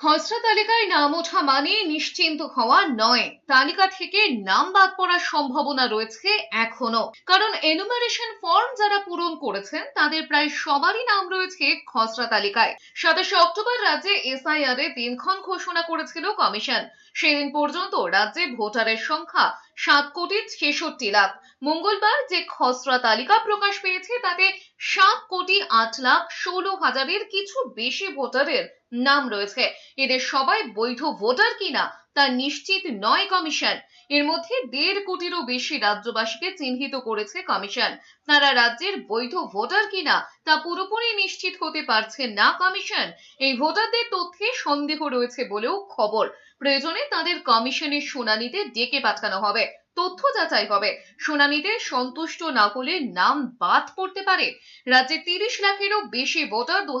খসড়া তালিকায় নাম ওঠা মানে নিশ্চিন্ত হওয়া নয়। তালিকা থেকে নাম বাদ পড়ার সম্ভাবনা রয়েছে এখনও। কারণ এনুমারেশন ফর্ম যারা পূরণ করেছেন, তাদের প্রায় সবারই নাম রয়েছে খসড়া তালিকায়। সাতাশে অক্টোবর রাজ্যে এসআইআর এ দিনক্ষণ ঘোষণা করেছিল কমিশন। সেদিন পর্যন্ত রাজ্যে ভোটারের সংখ্যা সাত কোটি ছেষট্টি লাখ। মঙ্গলবার যে খসড়া তালিকা প্রকাশ পেয়েছে, তাতে সাত কোটি আট লাখ ষোলো হাজারের কিছু বেশি ভোটারের নাম রয়েছে। এদের সবাই বৈধ ভোটার কিনা তা নিশ্চিত নয় কমিশন। এর মধ্যে দেড় কোটিরও বেশি রাজ্যবাসীকে চিহ্নিত করেছে কমিশন। তারা রাজ্যের বৈধ ভোটার কিনা তা পুরোপুরি নিশ্চিত হতে পারছে না কমিশন। এই ভোটারদের তথ্যে সন্দেহ রয়েছে বলেও খবর। প্রয়োজনে তাদের কমিশনের শুনানিতে ডেকে পাঠানো হবে। তথ্য যাচাই হবে। শুনানিতে সন্তুষ্ট না হলে নাম বাদ পড়তে পারে। রাজ্যে তিরিশ লাখেরও বেশি ভোটার দু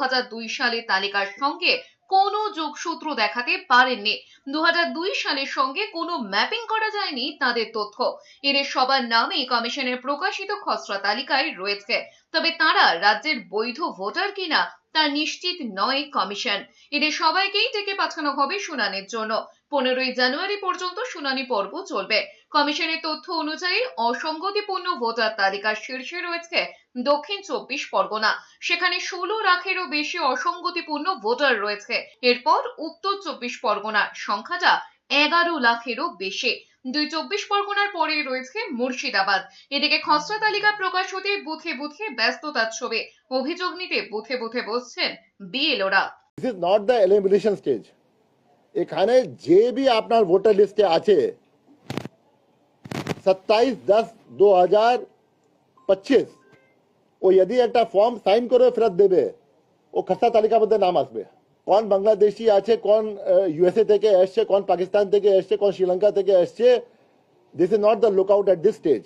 সালে তালিকার সঙ্গে কোনো যোগসূত্র দেখাতে পারেননি। দু হাজার দুই সালের সঙ্গে কোনো ম্যাপিং করা যায়নি তাদের তথ্য। এদের সবার নামই কমিশনের প্রকাশিত খসড়া তালিকায় রয়েছে। তবে তারা রাজ্যের বৈধ ভোটার কিনা তা নিশ্চিত নয়, কমিশন। এদের সবাইকেই ডেকে পাঠানো হবে শুনানির জন্য। পনেরোই জানুয়ারি পর্যন্ত শুনানি পর্ব চলবে। কমিশনের তথ্য অনুযায়ী অসঙ্গতিপূর্ণ ভোটার তালিকার শীর্ষে রয়েছে দক্ষিণ চব্বিশ পরগনা। সেখানে ষোলো লাখেরও বেশি অসঙ্গতিপূর্ণ ভোটার রয়েছে। এরপর উত্তর চব্বিশ পরগনার সংখ্যাটা এগারো লাখেরও বেশি। দুই চব্বিশ পরগনার পরেই রয়েছে মুর্শিদাবাদ। এদিকে খসড়া তালিকা প্রকাশ হতে বুথে বুথে ব্যস্ততার ছবি। অভিযোগ নিতে বুথে বুথে বসছেন বিএলওরা। This is not the elimination stage এখানে যে বি আপনার ভোটার লিস্টে আছে, সাতাইশ দশ দু হাজার পঁচিশ, ও যদি একটা ফর্ম সাইন করে ফেরত দেবে, ও খসড়া তালিকার মধ্যে নাম আসবে। কোন বাংলাদেশি আছে কোন ইউএসএ থেকে এসছে কোন পাকিস্তান থেকে এসছে কোন শ্রীলঙ্কা থেকে এসছে this is not the look out at this stage